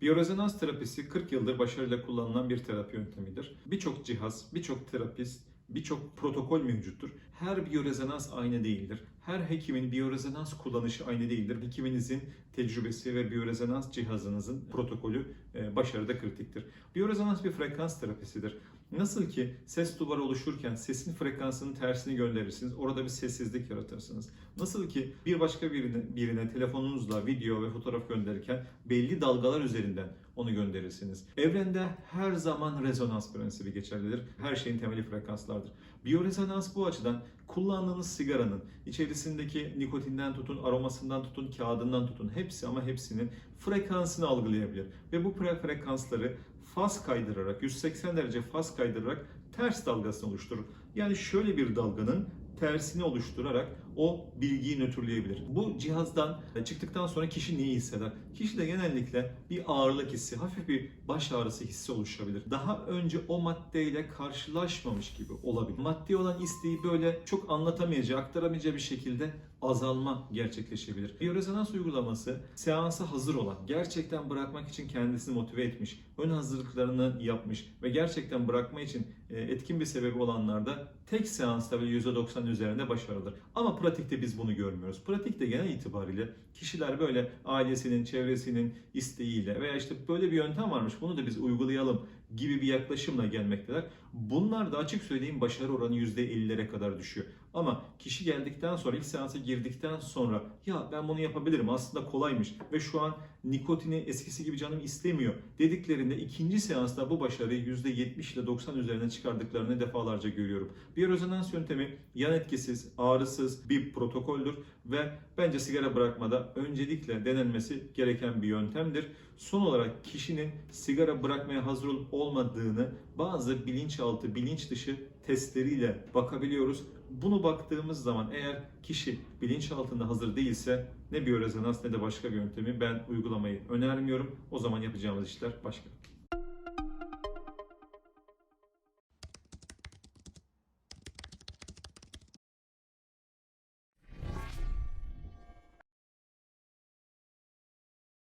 Biyorezonans terapisi 40 yıldır başarıyla kullanılan bir terapi yöntemidir. Birçok cihaz, birçok terapist, birçok protokol mevcuttur. Her biyorezonans aynı değildir. Her hekimin biyorezonans kullanışı aynı değildir. Hekiminizin tecrübesi ve biyorezonans cihazınızın protokolü e, başarıda kritiktir. Biyorezonans bir frekans terapisidir. Nasıl ki ses duvarı oluşurken sesin frekansının tersini gönderirsiniz. Orada bir sessizlik yaratırsınız. Nasıl ki bir başka birine, birine telefonunuzla video ve fotoğraf gönderirken belli dalgalar üzerinden onu gönderirsiniz. Evrende her zaman rezonans prensibi geçerlidir. Her şeyin temeli frekanslardır. Biyorezonans bu açıdan kullandığınız sigaranın içerisindeki nikotinden tutun, aromasından tutun, kağıdından tutun hepsi ama hepsinin frekansını algılayabilir. Ve bu frekansları faz kaydırarak, 180 derece faz kaydırarak ters dalgasını oluşturur. Yani şöyle bir dalganın tersini oluşturarak o bilgiyi nötrleyebilir. Bu cihazdan çıktıktan sonra kişi neyi hisseder? Kişide genellikle bir ağırlık hissi, hafif bir baş ağrısı hissi oluşabilir. Daha önce o maddeyle karşılaşmamış gibi olabilir. Maddi olan isteği böyle çok anlatamayacağı, aktaramayacağı bir şekilde azalma gerçekleşebilir. Biyorezonans uygulaması seansa hazır olan, gerçekten bırakmak için kendisini motive etmiş, ön hazırlıklarını yapmış ve gerçekten bırakma için e, etkin bir sebebi olanlarda tek seansta bile %90 üzerinde başarılıdır. Ama pratikte biz bunu görmüyoruz. Pratikte genel itibariyle kişiler böyle ailesinin, çevresinin isteğiyle veya işte böyle bir yöntem varmış bunu da biz uygulayalım gibi bir yaklaşımla gelmekteler. Bunlar da açık söyleyeyim başarı oranı %50'lere kadar düşüyor. Ama kişi geldikten sonra ilk seansa girdikten sonra ya ben bunu yapabilirim aslında kolaymış ve şu an nikotini eskisi gibi canım istemiyor dediklerinde ikinci seansta bu başarıyı %70 ile 90 üzerine çıkardıklarını defalarca görüyorum. Bir rezonans yöntemi yan etkisiz, ağrısız bir protokoldür ve bence sigara bırakmada öncelikle denenmesi gereken bir yöntemdir. Son olarak kişinin sigara bırakmaya hazır olup olmadığını bazı bilinçaltı, bilinç dışı testleriyle bakabiliyoruz. Bunu baktığımız zaman eğer kişi bilinçaltında hazır değilse ne biyorezonans ne de başka bir yöntemi ben uygulamayı önermiyorum. O zaman yapacağımız işler başka.